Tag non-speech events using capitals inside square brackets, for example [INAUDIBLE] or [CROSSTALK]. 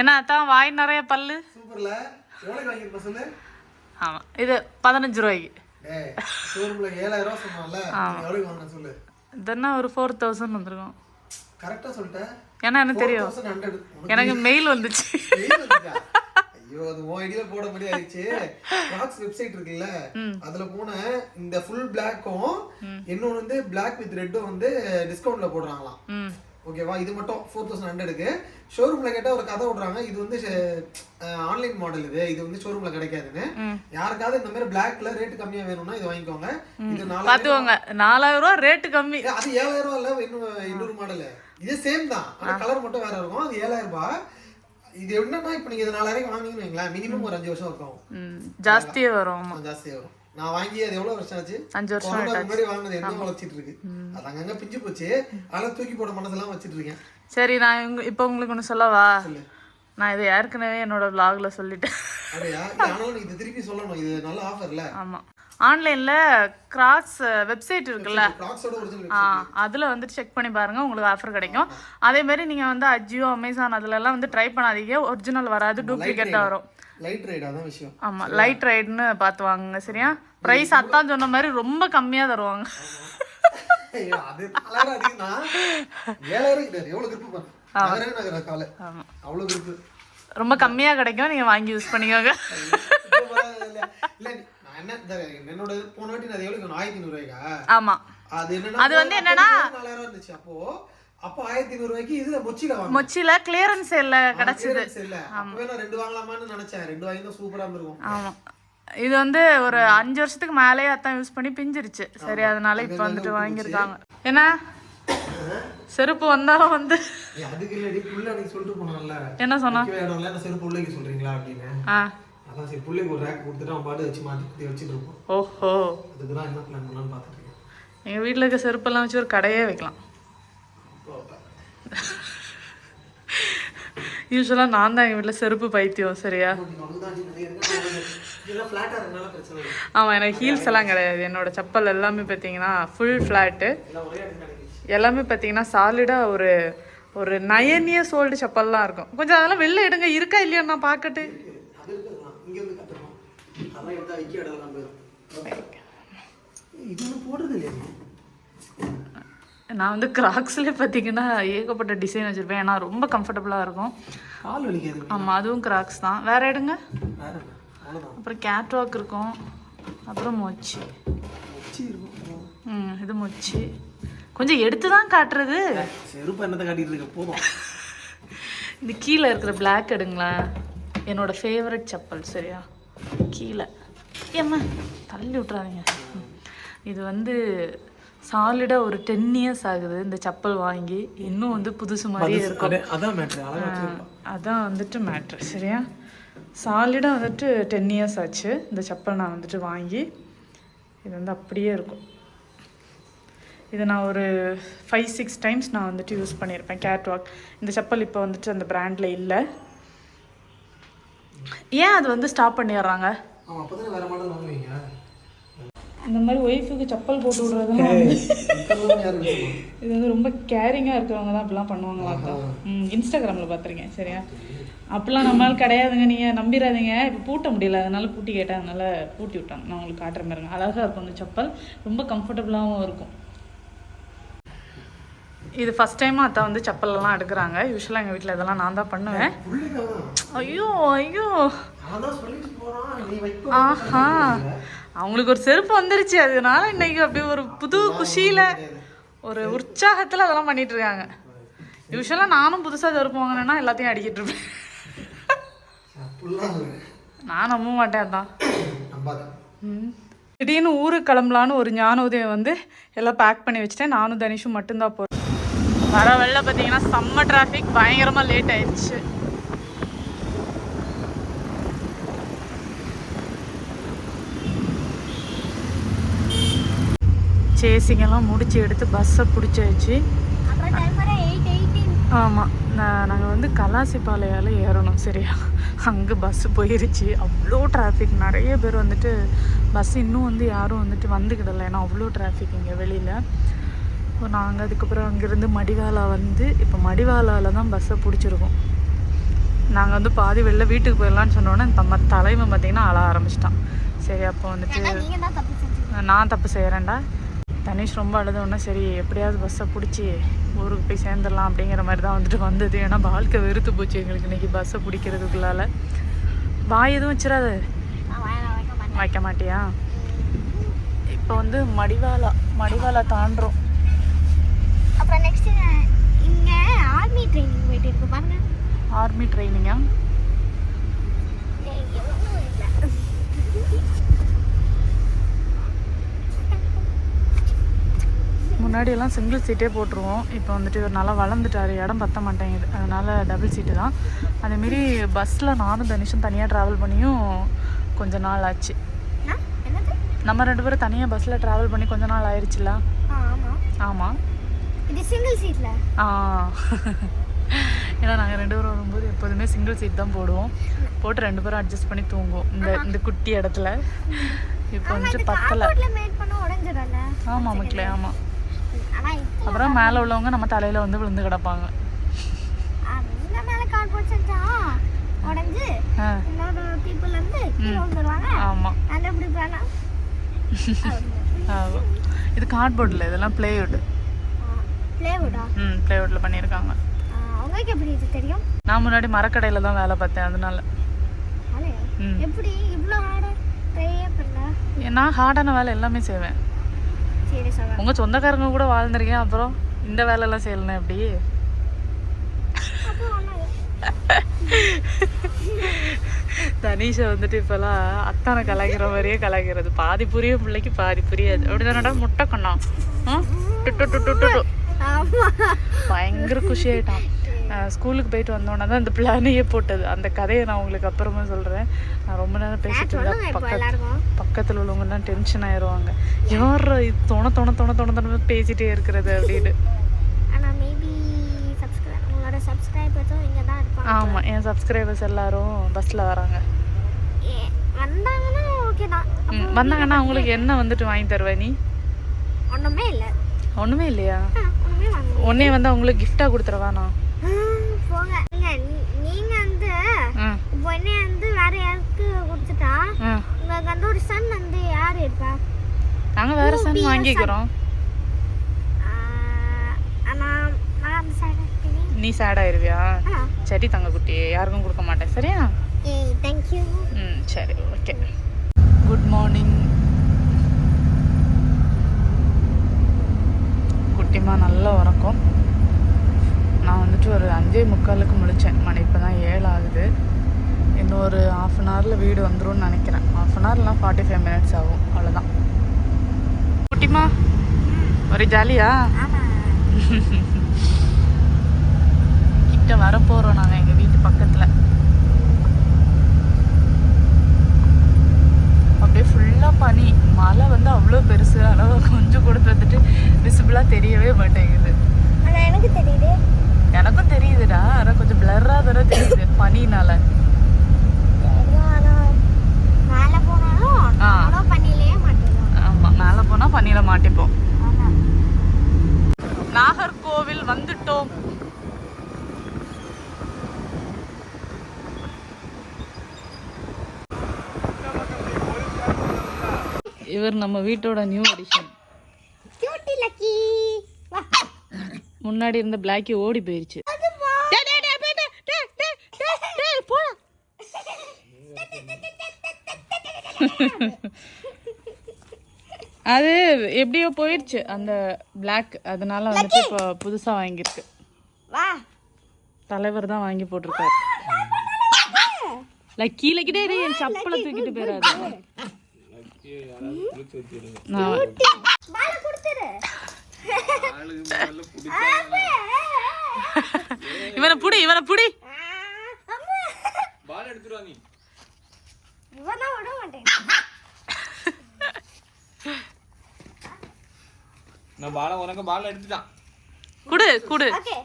என்ன அதான் வாய் நிறைய பல்லு? சூப்பர்ல. எவ்வளோக்கு வாங்கியிருப்ப சொல்லு? ஆமாம் இது பதினஞ்சு ரூபாய்க்கு. ஷோரூம்ல ஏழாயிரம் ரூபா சொன்னால நீ எவ்வளோக்கு வாங்கின சொல்லு? இதென்ன ஒரு ஃபோர் தௌசண்ட் வந்துருக்கும். கரெக்டா சொல்லிட்டேன் ஏன்னா எனக்கு தெரியும். எனக்கு மெயில் வந்துச்சு. [LAUGHS] ஐயோ அது உன் ஐடியா போட முடியாது ஆயிடுச்சு. ராக்ஸ் வெப்சைட் இருக்குல்ல அதுல போன இந்த ஃபுல் பிளாக்கும் இன்னொன்னு வந்து பிளாக் வித் ரெட்டும் வந்து டிஸ்கவுண்ட்ல போடுறாங்களாம். ஓகேவா? இது மட்டும் ஃபோர் தௌசண்ட் ஹண்ட்ரடுக்கு ஷோரூம்ல கேட்டா ஒரு கதை விடுறாங்க. இது வந்து ஆன்லைன் மாடல் இது. இது வந்து ஷோரூம்ல கிடைக்காதுன்னு. யாருக்காவது இந்த மாதிரி பிளாக்ல ரேட் கம்மியா வேணும்னா இது வாங்கிக்கோங்க. இது நாலாயிரம் நாலாயிரம் ரூபா ரேட்டு கம்மி. அது ஏழாயிரம் ரூபா இல்ல இன்னும் இன்னொரு மாடல் இது சேம் தான். ஆனா கலர் மட்டும் வேற இருக்கும். அது ஏழாயிரம் ரூபாய் இது என்னன்னா இப்போ நீங்க இது நாலாயிரம் வாங்கினீங்கன்னு மினிமம் ஒரு அஞ்சு வருஷம் இருக்கும். ஜாஸ்தியே வரும். ஜாஸ்தியா வரும். நான் வாங்கி அது எவ்வளவு வருஷம் ஆச்சு? அஞ்சு வருஷம் முன்னாடி வாங்கினது என்ன வளர்ச்சிட்டு இருக்கு அது அங்கங்க பிஞ்சு போச்சு. அதெல்லாம் தூக்கி போட மனசெல்லாம் வச்சிட்டு இருக்கேன் சரி நான் இப்போ உங்களுக்கு ஒன்று சொல்லவா சொல்லு. நான் இது ஏற்கனவே என்னோட vlogல சொல்லிட்டேன். அப்படியா? [LAUGHS] ஆனாலும் இது திருப்பி சொல்லணும். இது நல்ல ஆஃபர்ல ஆமாம் ஆன்லைனில் கிராக்ஸ் வெப்சைட் இருக்குல்ல. ஆ அதில் வந்து செக் பண்ணி பாருங்கள் உங்களுக்கு ஆஃபர் கிடைக்கும். அதே மாதிரி நீங்கள் வந்து அஜியோ அமேசான் அதுலலாம் வந்து ட்ரை பண்ணாதீங்க. ஒரிஜினல் வராது டூப்ளிகேட்டாக வரும். லைட் ரைட் அதான் விஷயம். ஆமாம் லைட் ரைடுன்னு பார்த்து வாங்குங்க சரியா? ப்ரைஸ் அத்தான் சொன்ன மாதிரி ரொம்ப கம்மியாக தருவாங்க. அது ரொம்ப கம்மியாக கிடைக்கும் நீங்கள் வாங்கி யூஸ் பண்ணிக்கோங்க. என்னோட போன வாட்டி நான் எவ்வளவு ஆயிரத்தி ரூபாய்க்கா? ஆமாம் அது என்னன்னா அது வந்து என்னன்னா- அப்போ அப்போ ஆயிரத்தி ஐநூறு ரூபாய்க்கு இதுல மொச்சில வாங்க மொச்சியில் கிளியரன்ஸ் சேலில் கிடச்சிது. இல்ல அப்பவே நான் ரெண்டு வாங்கலாமான்னு நினைச்சேன். ரெண்டு வாங்கி தான் சூப்பரா இருந்திருக்கும். ஆமாம் இது வந்து ஒரு அஞ்சு வருஷத்துக்கு மேலேயே அத்தான் யூஸ் பண்ணி பிஞ்சிருச்சு. சரி அதனால இப்போ வந்துட்டு வாங்கியிருக்காங்க. என்ன? செருப்பு வந்தாலும் வந்து அதுக்கு இல்லடி புள்ள அன்னைக்கு சொல்லிட்டு போனான்ல. என்ன சொன்னா இடம்ல என்ன செருப்பு பிள்ளைக்கு சொல்றீங்களா அப்படின்னு. ஆ. அதான் சரி பிள்ளைக்கு ஒரு ரேக் கொடுத்துட்டு அவன் பாட்டு வச்சு மாட்டி குத்தி வச்சுட்டு இருப்போம் ஓஹோ. அதுக்கு தான் என்ன பிளான் பண்ணலாம்னு பார்த்துட்டு இருக்கேன். எங்கள் வீட்டில் இருக்க செருப்பெல்லாம் வச்சு ஒரு கடையே வைக்கலாம். யூஸ்வலாக நான் தான் எங்கள் வீட்டில் செருப்பு பைத்தியம் சரியா? ஆமாம் எனக்கு ஹீல்ஸ் எல்லாம் கிடையாது. என்னோட செப்பல் எல்லாமே பார்த்தீங்கன்னா ஃபுல் ஃப்ளாட்டு எல்லாம் பார்த்தீங்கன்னா சாலிடாக ஒரு ஒரு நயன் இயர்ஸ் ஓல்டு செப்பல்லாம் இருக்கும். கொஞ்சம் அதெல்லாம் வெளில எடுங்க. இருக்கா இல்லையா நான் பார்க்கட்டு? அது இருக்குதுதான் நான் வந்து கிராக்ஸ்லேயே பார்த்தீங்கன்னா ஏகப்பட்ட டிசைன் வச்சுருப்பேன். ஏன்னா ரொம்ப கம்ஃபர்டபுளாக இருக்கும். கால் வலிக்காது ஆமாம் அதுவும் கிராக்ஸ் தான். வேற எடுங்க. அப்புறம் கேட்வாக் இருக்கும். அப்புறம் மொச்சி ம் இது மொச்சி கொஞ்சம் எடுத்து தான் காட்டுறது செருப்பு என்னத்தை காட்டிட்டு இருக்க? போதும். [LAUGHS] இந்த கீழே இருக்கிற பிளாக் எடுங்களேன் என்னோட ஃபேவரட் செப்பல் சரியா? கீழே. ஏம்மா தள்ளி விட்றாதீங்க. இது வந்து சாலிடாக ஒரு டென் இயர்ஸ் ஆகுது இந்த செப்பல் வாங்கி. இன்னும் வந்து புதுசு மாதிரியே இருக்கும். அதான் அதான் வந்துட்டு மேட்ரு சரியா? சாலிடாக வந்துட்டு டென் இயர்ஸ் ஆச்சு இந்த செப்பல் நான் வந்துட்டு வாங்கி. இது வந்து அப்படியே இருக்கும். இது நான் ஒரு ஃபைவ் சிக்ஸ் டைம்ஸ் நான் வந்துட்டு யூஸ் பண்ணியிருப்பேன் கேட் வாக் இந்த செப்பல் இப்போ வந்துட்டு அந்த பிராண்டில் இல்லை. ஏன் அது வந்து ஸ்டாப் பண்ணிடுறாங்க அவன் அப்போ வேற மாடல் வாங்குவீங்க இந்த மாதிரி ஒய்ஃபுக்கு செப்பல் போட்டு விடுறது. இது வந்து ரொம்ப கேரிங்காக இருக்கிறவங்க தான் அப்படிலாம் பண்ணுவாங்களா ம் இன்ஸ்டாகிராமில் பார்த்துருக்கேன் சரியா? அப்படிலாம் நம்மளால கிடையாதுங்க நீங்கள் நம்பிடாதீங்க இப்போ பூட்ட முடியல அதனால பூட்டி கேட்டேன் அதனால பூட்டி விட்டாங்க. நான் உங்களுக்கு காட்டுற மாதிரிங்க அழகாக இருக்கும் அந்த செப்பல். ரொம்ப கம்ஃபர்டபுளாகவும் இருக்கும். இது ஃபஸ்ட் டைம் அத்தா வந்து செப்பலெல்லாம் எடுக்கிறாங்க. யூஸ்வலாக எங்கள் வீட்டில் இதெல்லாம் நான் தான் பண்ணுவேன். ஐயோ ஐயோ. ஆஹா. அவங்களுக்கு ஒரு செருப்பு வந்துருச்சு அதனால இன்னைக்கு அப்படியே ஒரு புது குஷியில் ஒரு உற்சாகத்தில் அதெல்லாம் பண்ணிட்டு இருக்காங்க. யூஸ்வலாக நானும் புதுசாக செருப்பு வாங்கினேன்னா எல்லாத்தையும் அடிக்கிட்டு இருப்பேன். நான் நம்ப மாட்டேன் அதான். திடீர்னு ஊருக்கு கிளம்பலான்னு ஒரு ஞான உதயம் வந்து எல்லாம் பேக் பண்ணி வச்சுட்டேன். நானும் தனிஷும் மட்டும்தான் போகிறோம் வர வெளில பார்த்தீங்கன்னா செம்ம டிராஃபிக் பயங்கரமாக லேட் ஆயிடுச்சு. சேசிங் எல்லாம் முடிச்சு எடுத்து பஸ்ஸை பிடிச்சாச்சு. ஆமாம் நான் நாங்கள் வந்து கலாசிப்பாளையால் ஏறணும் சரியா? அங்கே பஸ்ஸு போயிருச்சு. அவ்வளோ டிராஃபிக் நிறைய பேர் வந்துட்டு பஸ் இன்னும் வந்து யாரும் வந்துட்டு வந்துக்கிடலை. ஏன்னா அவ்வளோ டிராஃபிக் இங்கே வெளியில். இப்போ நாங்கள் அதுக்கப்புறம் அங்கேருந்து மடிவாலா வந்து இப்போ மடிவாலாவில் தான் பஸ்ஸை பிடிச்சிருக்கோம். நாங்கள் வந்து பாதி வெளில வீட்டுக்கு போயிடலான்னு சொன்னோன்னே நம்ம தலைவன் பார்த்தீங்கன்னா அழ ஆரம்பிச்சிட்டான். சரி அப்போ வந்துட்டு நான் தப்பு செய்கிறேன்டா தனிஷ் ரொம்ப அழுத உடனே சரி எப்படியாவது பஸ்ஸை பிடிச்சி ஊருக்கு போய் சேர்ந்துடலாம் அப்படிங்கிற மாதிரி தான் வந்துட்டு வந்தது. ஏன்னா வாழ்க்கை வெறுத்து போச்சு எங்களுக்கு இன்னைக்கு பஸ்ஸை பிடிக்கிறதுக்குள்ளால. வாய் எதுவும் வச்சிடாது வைக்க மாட்டியா? இப்போ வந்து மடிவாலா மடிவாலா தாண்டுறோம். அப்புறம் நெக்ஸ்ட் இங்க ஆர்மி ட்ரைனிங் போயிட்டு இருக்கு பாருங்க. ஆர்மி ட்ரைனிங்கா ஏய், எவ்வளவு இல்ல. முன்னாடி எல்லாம் சிங்கிள் சீட்டே போட்டுருவோம். இப்போ வந்துட்டு இவர் நல்லா வளர்ந்துட்டாரு. இடம் பத்த மாட்டேங்குது. அதனால டபுள் சீட்டு தான். அதேமாரி பஸ்ஸில் நானும் தனிஷும் தனியாக ட்ராவல் பண்ணியும் கொஞ்ச நாள் ஆச்சு. நம்ம ரெண்டு பேரும் தனியாக பஸ்ஸில் ட்ராவல் பண்ணி கொஞ்ச நாள் ஆயிடுச்சுல ஆமாம் இது சிங்கிள் சீட்ல ஆ. ஏன்னா நாங்கள் ரெண்டு பேரும் வரும்போது எப்போதுமே சிங்கிள் சீட் தான் போடுவோம். போட்டு ரெண்டு பேரும் அட்ஜஸ்ட் பண்ணி தூங்குவோம். இந்த இந்த குட்டி இடத்துல. இப்போ வந்துட்டு பத்தலை. ஆமாம் மக்களே ஆமாம் அப்புறம் மேலே உள்ளவங்க நம்ம தலையில் வந்து விழுந்து கிடப்பாங்க. [LAUGHS] இது கார்ட்போர்டில் இதெல்லாம் பிளேவுட் பிளேவுடா ம் பிளேவுட்டில் பண்ணியிருக்காங்க. உங்களுக்கு எப்படி இது தெரியும்? நான் முன்னாடி மரக்கடையில் தான் வேலை பார்த்தேன் அதனால. எப்படி? இவ்வளோ ஹார்டாக நான் ஹார்டான வேலை எல்லாமே செய்வேன். உங்கள் சொந்தக்காரங்க கூட வாழ்ந்துருக்கேன் அப்புறம் இந்த வேலையெல்லாம் செய்யலாம் எப்படி? அப்போ ஒன்றும் தனீஷை வந்துட்டு இப்போல்லாம் அத்தானை கலாய்க்கிற மாதிரியே கலாய்க்கிறது. பாதி புரியும் பிள்ளைக்கு பாதி புரியாது. அப்படிதானடா முட்டை கண்ணா? பயங்கர குஷி ஆயிட்டான். ஸ்கூலுக்கு போயிட்டு வந்தோடனே தான் இந்த பிளானையே போட்டது. அந்த கதையை நான் உங்களுக்கு அப்புறமா சொல்கிறேன் நான் ரொம்ப நேரம் பேசிட்டு இருந்தேன் பக்கத்து பக்கத்தில் உள்ளவங்கலாம் டென்ஷன் ஆயிடுவாங்க யார் இது தொண தொண தொண தொண தொண பேசிட்டே இருக்கிறது அப்படின்னு. ஆமாம் என் சப்ஸ்கிரைபர்ஸ் எல்லாரும் பஸ்ஸில் வராங்க. வந்தாங்கன்னா அவங்களுக்கு என்ன வந்துட்டு வாங்கி தருவ நீ? ஒன்றுமே இல்லை. ஒன்றுமே இல்லையா? ஒன்னே வந்து அவங்களுக்கு கிஃப்டாக கொடுத்துருவா நான்? போங்க. நீங்க வந்து இப்போ என்ன வந்து வேற யாருக்கு கொடுத்துட்டா? ம் உங்களுக்கு வந்து ஒரு சன் வந்து யார் இருப்பா? நாங்கள் வேறு சன் வாங்கிக்கிறோம். அந்த நீ சேட் ஆயிருவியா? சரி தங்கக்குட்டி யாருக்கும் கொடுக்க மாட்டேன். சரியா? தேங்க்யூ ம் சரி ஓகே குட் மார்னிங் குட்டிமா நல்ல உறக்கம். நான் வந்துட்டு ஒரு அஞ்சே முக்காலுக்கு முழிச்சேன். மணி இப்போ தான் ஏழு ஆகுது இன்னும் ஒரு ஆஃப் அன் ஹவரில் வீடு வந்துடும் நினைக்கிறேன். ஆஃப் அன் ஹவர்லாம் ஃபார்ட்டி ஃபைவ் மினிட்ஸ் ஆகும். அவ்வளோதான் குட்டிமா ஒரு ஜாலியா? [LAUGHS] கிட்ட வரப்போகிறோம் நாங்கள் எங்கள் வீட்டு பக்கத்தில். அப்படியே ஃபுல்லாக பனி. மழை வந்து அவ்வளோ பெருசு. அளவு கொஞ்சம் கொடுத்து வந்துட்டு விசிபிளாக தெரியவே மாட்டேங்குது. ஆனால் எனக்கு தெரியுது. எனக்கும் தெரியுதுடா. ஆனா கொஞ்சம் பிளர்ரா தர தெரியுது பனினால. ஆமா. மேல போனா பனியில மாட்டிப்போம். நாகர்கோவில் வந்துட்டோம். இவர் நம்ம வீட்டோட நியூ அடிஷன் முன்னாடி இருந்த பிளாக்கி ஓடி போயிருச்சு. [LAUGHS] அது எப்படியோ போயிடுச்சு அந்த பிளாக் அதனால வந்துட்டு இப்போ புதுசாக வாங்கியிருக்கு. தலைவர் தான் வாங்கி போட்டிருக்காரு. லைக் கீழே கிட்டே என் சப்பலை தூக்கிட்டு போயிடாது. நான் இவனை புடி இவனை புடி. பால் எடுத்துருவா நீ. இவனா விட மாட்டேன். நான் பாலை உனக்கு பால் எடுத்துட்டான். குடு குடு. ஓகே.